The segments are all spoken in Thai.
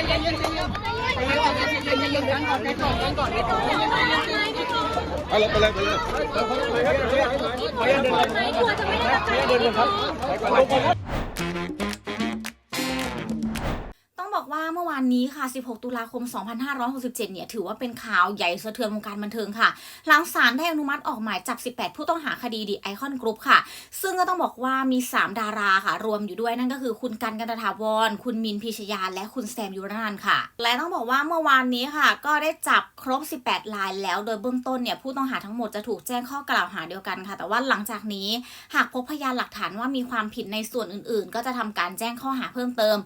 ไปเลยไปเลยไปเลยต้องบอก ว่าเมื่อวานนี้ค่ะ 16 ตุลาคม 2567 เนี่ย ถือว่าเป็นข่าวใหญ่สะเทือนวงการบันเทิงค่ะ หลังศาลได้อนุมัติออกหมายจับ 18 ผู้ต้องหาคดีดีไอคอนกรุ๊ปค่ะ ซึ่งก็ต้องบอกว่ามี 3 ดาราค่ะ รวมอยู่ด้วยนั่นก็คือคุณกันกันตถาวร คุณมินพิชยา และคุณแซมยุรนันค่ะ และต้องบอกว่าเมื่อวานนี้ค่ะ ก็ได้จับครบ 18 รายแล้ว โดยเบื้องต้นเนี่ย ผู้ต้องหาทั้งหมดจะถูกแจ้งข้อกล่าวหาเดียวกันค่ะ แต่ว่าหลังจากนี้ หากพบพยานหลักฐานว่ามีความผิดในส่วนอื่น ๆ ก็จะทำการแจ้งข้อหาเพิ่มเติม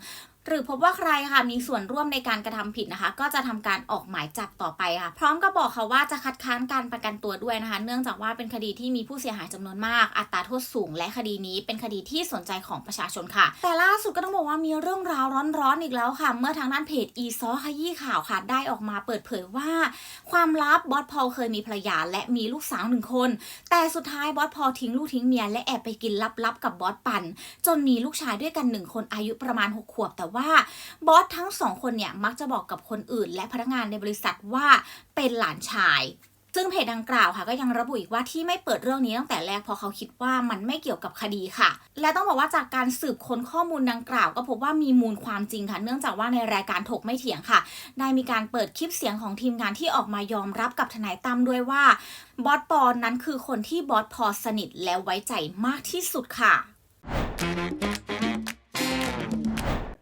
หรือพบว่าใครค่ะมีส่วนร่วมในการกระทำผิดนะคะ ก็จะทำการออกหมายจับต่อไปค่ะ พร้อมกับบอกค่ะว่าจะคัดค้านการประกันตัวด้วยนะคะ เนื่องจากว่าเป็นคดีที่มีผู้เสียหายจำนวนมาก อัตราโทษสูง และคดีนี้เป็นคดีที่สนใจของประชาชนค่ะ แต่ล่าสุดก็ต้องบอกว่ามีเรื่องราวร้อนๆอีกแล้วค่ะ เมื่อทางด้านเพจอีซอขยี้ข่าวค่ะได้ออกมาเปิดเผยว่า ความลับบอสพอลเคยมีภรรยาและมีลูกสาวหนึ่งคน แต่สุดท้ายบอสพอลทิ้งลูกทิ้งเมียและแอบไปกินลับๆกับบอสปันจนมีลูกชายด้วยกันหนึ่งคนอายุประมาณ6ขวบแต่ว่าบอสทั้งสองคนเนี่ยมักจะบอกกับคนอื่น และพนักงานในบริษัทว่าเป็นหลานชาย ซึ่งเพจดังกล่าวค่ะ ก็ยังระบุอีกว่าที่ไม่เปิดเรื่องนี้ตั้งแต่แรกเพราะเขาคิดว่ามันไม่เกี่ยวกับคดีค่ะ และต้องบอกว่าจากการสืบค้นข้อมูลดังกล่าว ก็พบว่ามีมูลความจริงค่ะ เนื่องจากว่าในรายการถกไม่เถียงค่ะ ได้มีการเปิดคลิปเสียงของทีมงานที่ออกมายอมรับกับทนายตั้มด้วยว่าบอสปอนั้นคือคนที่บอสพอสนิทและไว้ใจมากที่สุดค่ะ